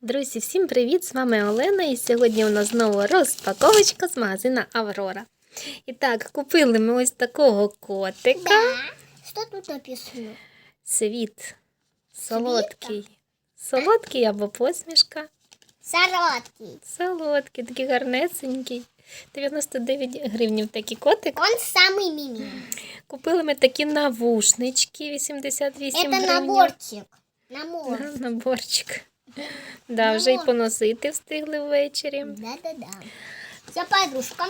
Друзі, всім привіт! З вами Олена, і сьогодні у нас знову розпаковочка з магазина Аврора. І так, купили ми ось такого котика. Да. Что тут написано? Світ солодкий. Солодкий або посмішка. Сородкий. Солодкий, такий гарнесенький. 99 гривнів такий котик. Он самый мини. Купили ми такі навушнички 88 Это гривень. наборчик. Набор. На- Наборчик. Да, вже й поносити встигли ввечері. Да-да-да.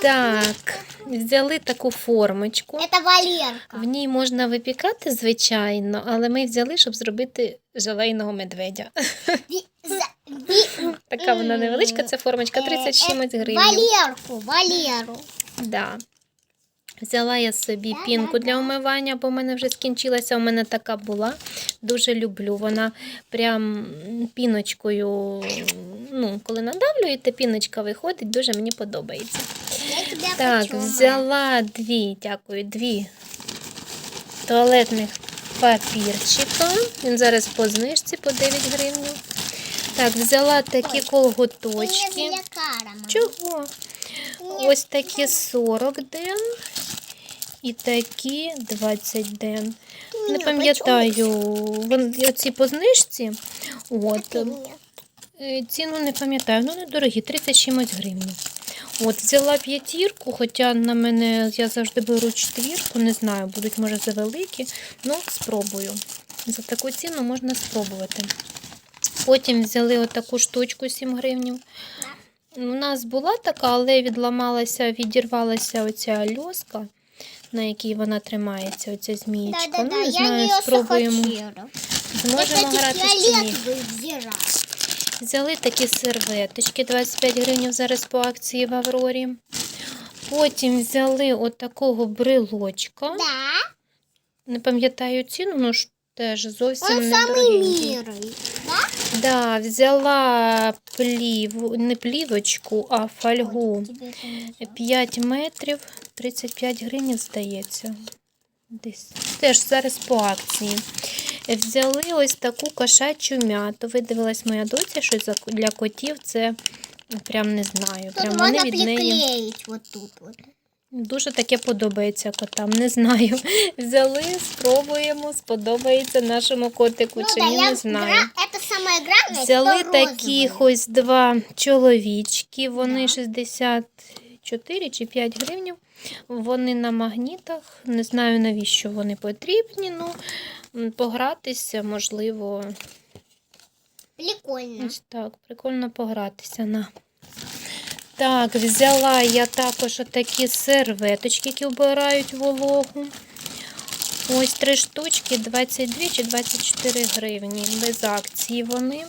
Так, взяли таку формочку. Это Валерка. В ній можна випікати, звичайно, але ми взяли, щоб зробити желейного медведя. Така вона невеличка, це формочка 30 з Е, е, чимось гривень. Валерку, Валеру. Да. Взяла я собі пінку для умивання, бо в мене вже скінчилася. У мене така була. Дуже люблю. Вона прям піночкою, ну, коли надавлюєте, піночка виходить, дуже мені подобається. Я Так, хочу, мама. взяла дві, дякую, дві туалетних папірчика. Він зараз по знижці по 9 гривень. Так, взяла такі Ой. колготочки. Чого? Ось такі 40 ден і такі 20 ден. Не пам'ятаю, оці по знижці. От. Е, Ціну не пам'ятаю, ну недорогі, 30 чимось гривень. От, взяла п'ятірку, хоча на мене я завжди беру четвірку, не знаю, будуть, може, завеликі. Ну, спробую. За таку ціну можна спробувати. Потім взяли отаку штучку 7 гривень. У нас була така, але відламалася, відірвалася оця льоска, на якій вона тримається, оця змієчка. Да-да-да, ну, не я знаю, не спробуємо. Зможемо грати чи ні. Взяли такі серветочки 25 гривень зараз по акції в Аврорі. Потім взяли от такого брелочка. Да, Не пам'ятаю ціну, ну ж теж зовсім он Да? Взяла плів, не плівочку, а фольгу. Тебе это не 5 метрів, 35 гривень, здається. Десь. Теж зараз по акції. Взяли ось таку кошачу м'яту. Видивилась моя доця, що для котів це прям не знаю. Тут Прям можно вони від неї тут вот. дуже таке подобається котам. Не знаю. Взяли, спробуємо, сподобається нашому котику, чи ні, не знаю. главное, Взяли таких розовое. ось два чоловічки. Вони Да. 64 чи 5 гривень. Вони на магнітах. Не знаю, навіщо вони потрібні. Ну, погратися, можливо, Прикольно. ось так. Прикольно погратися. На. Так, взяла я також такі серветочки, які вбирають вологу. Ось три штучки, 22 чи 24 гривні. Без акції вони.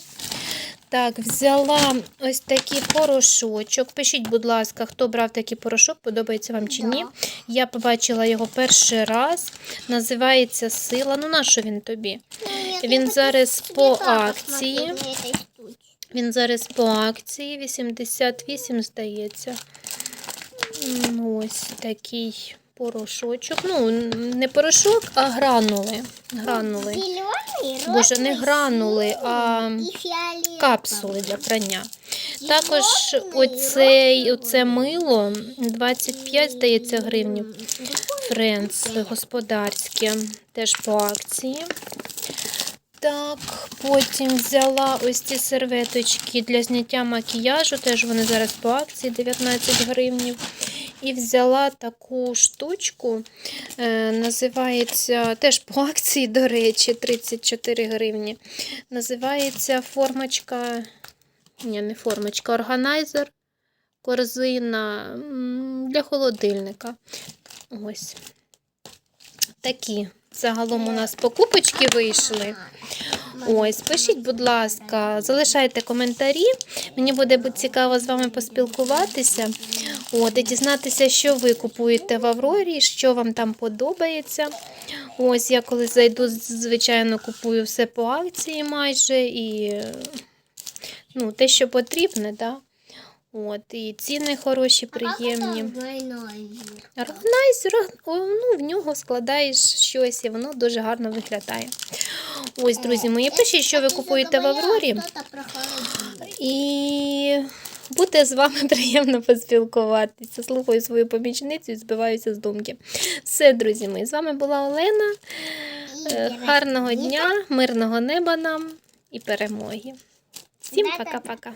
Так, взяла ось такий порошочок. Пишіть, будь ласка, хто брав такий порошок, подобається вам чи ні. Я побачила його перший раз. Називається Сила. Ну, на що він тобі? Ну, Він зараз по акції. Він зараз по акції 88, здається. Ось такий порошочок. Ну, не порошок, а гранули. Гранули. Зеленый, Боже, не розовый, гранули, а синий и фиолетовый. капсули для прання. Також Зеленый, оцей, розовый. оце мило 25, здається, гривнів. М, Френц господарське, теж по акції. Так, потім взяла ось ці серветочки для зняття макіяжу, теж вони зараз по акції 19 гривнів. І взяла таку штучку, е, називається, теж по акції, до речі, 34 гривні. Називається формочка, ні, не формочка, органайзер, корзина для холодильника. Ось. Такі. Загалом у нас покупочки вийшли. Ось, пишіть, будь ласка, залишайте коментарі. Мені буде цікаво з вами поспілкуватися. От, і дізнатися, що ви купуєте в Аврорі, що вам там подобається. Ось, я коли зайду, звичайно, купую все по акції майже. І е, ну, те, що потрібне, да? От, і ціни хороші, приємні. Органайзер, ну, в нього складаєш щось, і воно дуже гарно виглядає. Ось, друзі мої, пишіть, що ви купуєте в Аврорі. І буде з вами приємно поспілкуватися. Слухаю свою помічницю і збиваюся з думки. Все, друзі мої, з вами була Олена. Е, Гарного дня, мирного неба нам і перемоги. Всім пока-пока.